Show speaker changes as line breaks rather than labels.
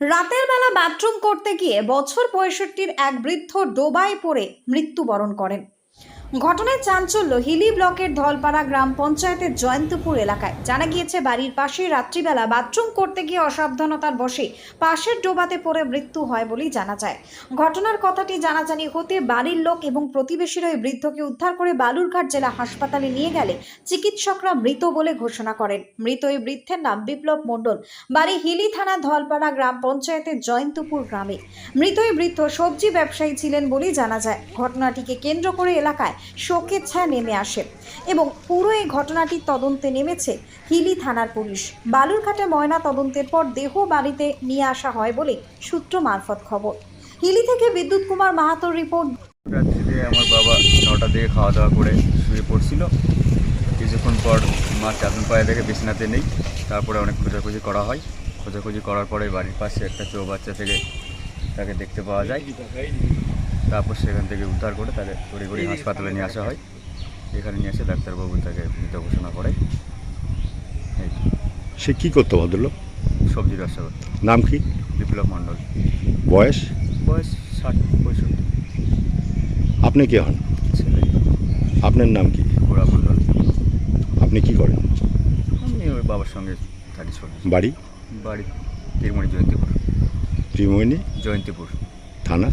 রাতের বেলা বাথরুম করতে গিয়ে বছর পঁয়ষট্টির এক বৃদ্ধ ডোবায় পড়ে মৃত্যুবরণ করেন। ঘটনায় চাঞ্চল্য, হিলি ব্লকের ধলপাড়া গ্রাম পঞ্চায়েতের জয়ন্তপুর এলাকায়। জানা গিয়েছে, বাড়ির পাশে রাত্রিবেলা বাথরুম করতে গিয়ে অসাবধানতার বসে পাশের ডোবাতে পড়ে মৃত্যু হয় বলেই জানা যায়। ঘটনার কথাটি জানাজানি হতে বাড়ির লোক এবং প্রতিবেশীরা ওই বৃদ্ধকে উদ্ধার করে বালুরঘাট জেলা হাসপাতালে নিয়ে গেলে চিকিৎসকরা মৃত বলে ঘোষণা করেন। মৃত ওই বৃদ্ধের নাম বিপ্লব মণ্ডল, বাড়ি হিলি থানা ধলপাড়া গ্রাম পঞ্চায়েতের জয়ন্তপুর গ্রামে। মৃত ওই বৃদ্ধ সবজি ব্যবসায়ী ছিলেন বলেই জানা যায়। ঘটনাটিকে কেন্দ্র করে এলাকায় শোকের ছায়া নেমে আসে এবং পুরো এই ঘটনাটির তদন্তে নেমেছে। হিলি থানার পুলিশ। বালুরঘাটে ময়না তদন্তের পর দেহ বাড়িতে নিয়ে আসা হয় বলে সূত্র মারফত খবর। হিলি থেকে বিদ্যুৎ কুমার মাহাতোর রিপোর্ট।
রাত্রিতে আমার বাবা নটা দিকে খাওয়া দাওয়া করে শুয়ে পড়ছিল। কিছুক্ষণ পর মা চাদন পায়ে দেখে বিছানাতে নেই। তারপরে অনেক খোঁজাখুঁজি করা হয়। খোঁজাখুঁজি করার পরে বাড়ির পাশে একটা চৌবাচ্চা থেকে তাকে দেখতে পাওয়া যায়। তারপর সেখান থেকে উদ্ধার করে তাকে তড়িঘড়ি হাসপাতালে নিয়ে আসা হয়। এখানে নিয়ে এসে ডাক্তারবাবু তাকে মৃত ঘোষণা করে।
সে কী করতো ভদ্রলোক?
সবজি ব্যবসা করতো।
নাম কি?
বিপ্লব মণ্ডল।
বয়স?
বয়স ষাট পঁয়ষট্টি।
আপনি কে হন?
ছেলে।
আপনার নাম কি?
গোড়া মণ্ডল।
আপনি কি করেন?
আমি ওই বাবার সঙ্গে থাকি
বাড়ি?
বাড়ি ত্রিমণি জয়ন্তীপুর।
ত্রিমোহিনী
জয়ন্তীপুর।
থানা?